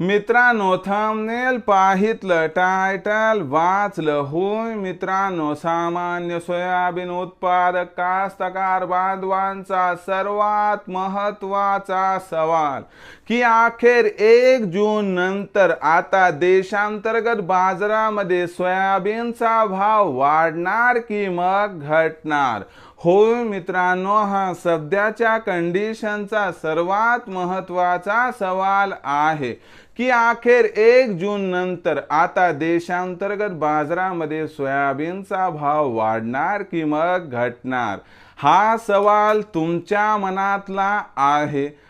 मित्रांनो thumbnail पाहितलं title वाचलं. होय मित्रांनो सामान्य सोयाबीन उत्पादक कास्तकार बांधवांचा सर्वात महत्त्वाचा सवाल की अखेर एक जून नंतर आता देशांतर्गत बाजारामध्ये सोयाबीनचा भाव वाढणार की मग घटणार? होय मित्रांनो हा सध्याच्या कंडिशनचा सर्वात महत्त्वाचा सवाल आहे की अखेर एक जून नंतर आता देशांतर्गत बाजारामध्ये सोयाबीनचा भाव वाढणार की मग घटणार? हा सवाल तुमच्या मनातला आहे.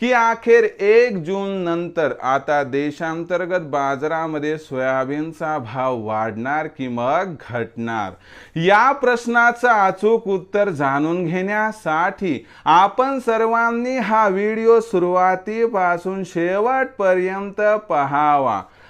की अखेर एक जून नंतर आता देशांतर्गत बाजारामध्ये सोयाबीनचा भाव वाढणार की मग घटणार? या प्रश्नाचं अचूक उत्तर जाणून घेण्यासाठी आपण सर्वांनी हा व्हिडिओ सुरुवातीपासून शेवटपर्यंत पहावा.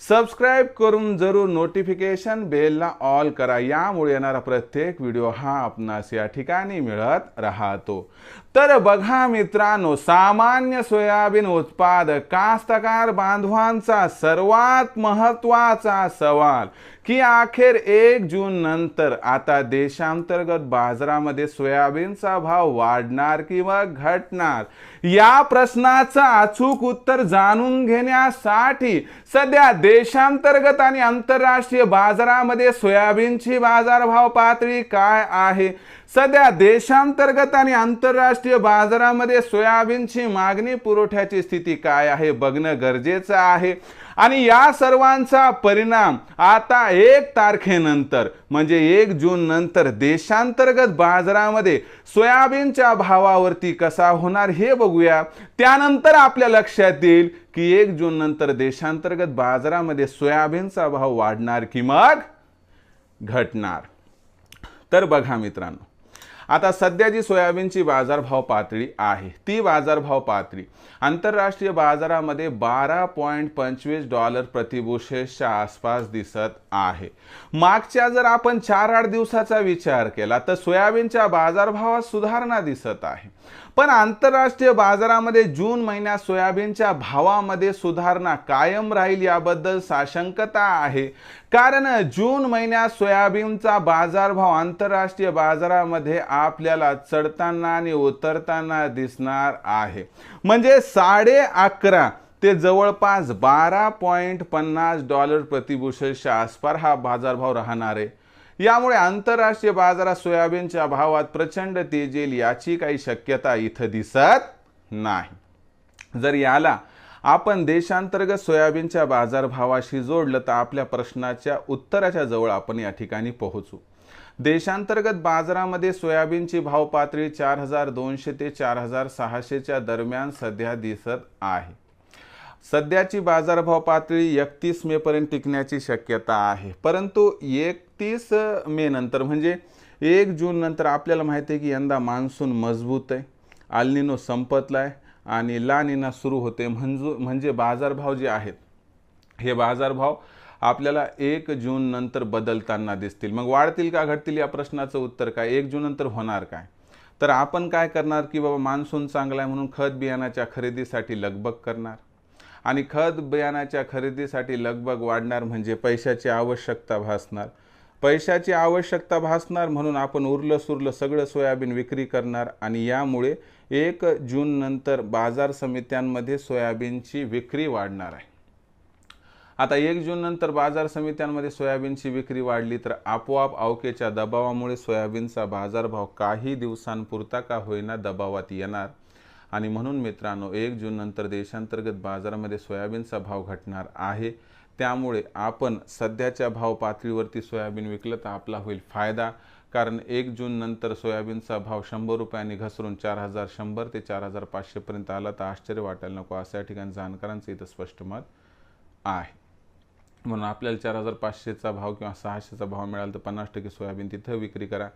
सबस्क्राईब करून जरूर नोटिफिकेशन बेलला ऑल करा. यामुळे येणारा प्रत्येक व्हिडिओ हा आपणास या ठिकाणी मिळत राहतो. तर बघा मित्रांनो सामान्य सोयाबीन उत्पादक कास्तकार बांधवांचा सर्वात महत्त्वाचा सवाल की अखेर एक जून नंतर आता देशांतर्गत बाजारामध्ये सोयाबीनचा भाव वाढणार किंवा घटणार? या प्रश्नाचं अचूक उत्तर जाणून घेण्यासाठी सध्या देशांतर्गत आणि आंतरराष्ट्रीय बाजारामध्ये सोयाबीनची बाजारभाव पातळी काय आहे? सध्या देशांतर्गत आणि आंतरराष्ट्रीय बाजारामध्ये सोयाबीनची मागणी पुरवठ्याची स्थिती काय आहे बघणं गरजेचं आहे. आणि या सर्वांचा परिणाम आता एक तारखेनंतर म्हणजे एक जून नंतर देशांतर्गत बाजारामध्ये सोयाबीनच्या भावावरती कसा होणार हे बघूया. त्यानंतर आपल्या लक्षात येईल की एक जून नंतर देशांतर्गत बाजारामध्ये सोयाबीनचा भाव वाढणार की मग घटणार. तर बघा मित्रांनो आता सध्या जी सोयाबीनची बाजारभाव पातळी आहे ती बाजारभाव पातळी आंतरराष्ट्रीय बाजारामध्ये बारा पॉईंट पंचवीस डॉलर प्रतिबुशेसच्या आसपास दिसत आहे. मागच्या जर आपण चार आठ दिवसाचा विचार केला तर सोयाबीनच्या बाजारभावात सुधारणा दिसत आहे. पण आंतरराष्ट्रीय बाजारामध्ये जून महिन्यात सोयाबीनच्या भावामध्ये सुधारणा कायम राहील याबद्दल साशंकता आहे. कारण जून महिन्यात सोयाबीनचा बाजारभाव आंतरराष्ट्रीय बाजारामध्ये आपल्याला चढताना आणि उतरताना दिसणार आहे. म्हणजे साडे अकरा ते जवळपास बारा पॉईंट पन्नास डॉलर प्रतिबुशेलच्या आसपार हा बाजारभाव राहणार आहे. यामुळे आंतरराष्ट्रीय बाजारात सोयाबीनच्या भावात प्रचंड तेज येईल याची काही शक्यता इथं दिसत नाही. जर याला आपण देशांतर्गत सोयाबीनच्या बाजारभावाशी जोडलं तर आपल्या प्रश्नाच्या उत्तराच्या जवळ आपण या ठिकाणी पोहोचू. देशांतर्गत बाजारामध्ये सोयाबीनची भाव पातळी चार हजार दोनशे ते चार हजार सहाशेच्या दरम्यान सध्या दिसत आहे. सध्याची बाजारभाव पातळी एकतीस मेपर्यंत टिकण्याची शक्यता आहे. परंतु एकतीस मे नंतर म्हणजे एक जून नंतर आपल्याला माहिती आहे की यंदा मान्सून मजबूत आहे. आलनिनो संपतला आहे आणि लानिना सुरू होते. म्हणजे म्हणजे बाजारभाव जे आहेत हे बाजारभाव आपल्याला एक जून नंतर बदलताना दिसतील. मग वाढतील का घटतील या प्रश्नाचं उत्तर काय? एक जून नंतर होणार काय? तर आपण काय करणार की बाबा मान्सून चांगला आहे म्हणून खत बियाणाच्या खरेदीसाठी लगबग करणार? आणि खत बियाणाच्या खरेदीसाठी लगबग वाढणार म्हणजे पैशाची आवश्यकता भासणार. पैशाची आवश्यकता भासणार म्हणून आपण उरलं सुरलं सगळं सोयाबीन विक्री करणार आणि यामुळे एक जून नंतर बाजार समित्यांमध्ये सोयाबीनची विक्री वाढणार आहे. आता एक जून नंतर बाजार समित्यांमध्ये सोयाबीनची विक्री वाढली तर आपोआप अवकेच्या दबावामुळे सोयाबीनचा बाजारभाव काही दिवसांपुरता का होईना दबावात येणार. आणि म्हणून मित्रांनो एक जून नंतर देशांतर्गत बाजारामध्ये सोयाबीनचा भाव घटणार आहे. त्यामुळे आपण सध्याच्या भाव पातळीवरती सोयाबीन विकलं तर आपला होईल फायदा. कारण एक जून नंतर सोयाबीनचा भाव शंभर रुपयांनी घसरून चार हजार शंभर ते चार हजार पाचशेपर्यंत आला तर आश्चर्य वाटायला नको. असं या ठिकाणी जाणकारांचं इथं स्पष्ट मत आहे. म्हणून आपल्याला चार हजार पाचशेचा भाव किंवा सहाशेचा भाव मिळाला तर पन्नास टक्के सोयाबीन तिथं विक्री करा.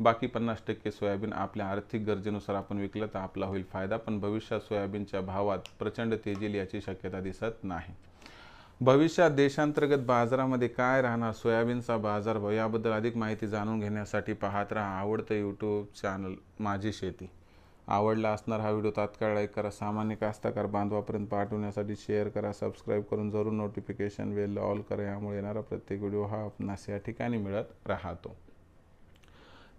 बाकी पन्नास टक्के सोयाबीन आपल्या आर्थिक गरजेनुसार आपण विकलं तर आपला होईल फायदा पण भविष्यात सोयाबीनच्या भावात प्रचंड तेजील याची शक्यता दिसत नाही. भविष्यात देशांतर्गत बाजारामध्ये काय राहणार? सोयाबीनचा बाजारभाव याबद्दल अधिक माहिती जाणून घेण्यासाठी पाहत राहा आवडतं यूट्यूब चॅनल माझी शेती. आवडला असणार हा व्हिडिओ तात्काळ लाईक करा सामान्य कास्तकार बांधवापर्यंत पाठवण्यासाठी शेअर करा सबस्क्राईब करून जरूर नोटिफिकेशन वेल ऑल करा यामुळे येणारा प्रत्येक व्हिडिओ हा आपणास या ठिकाणी मिळत राहतो.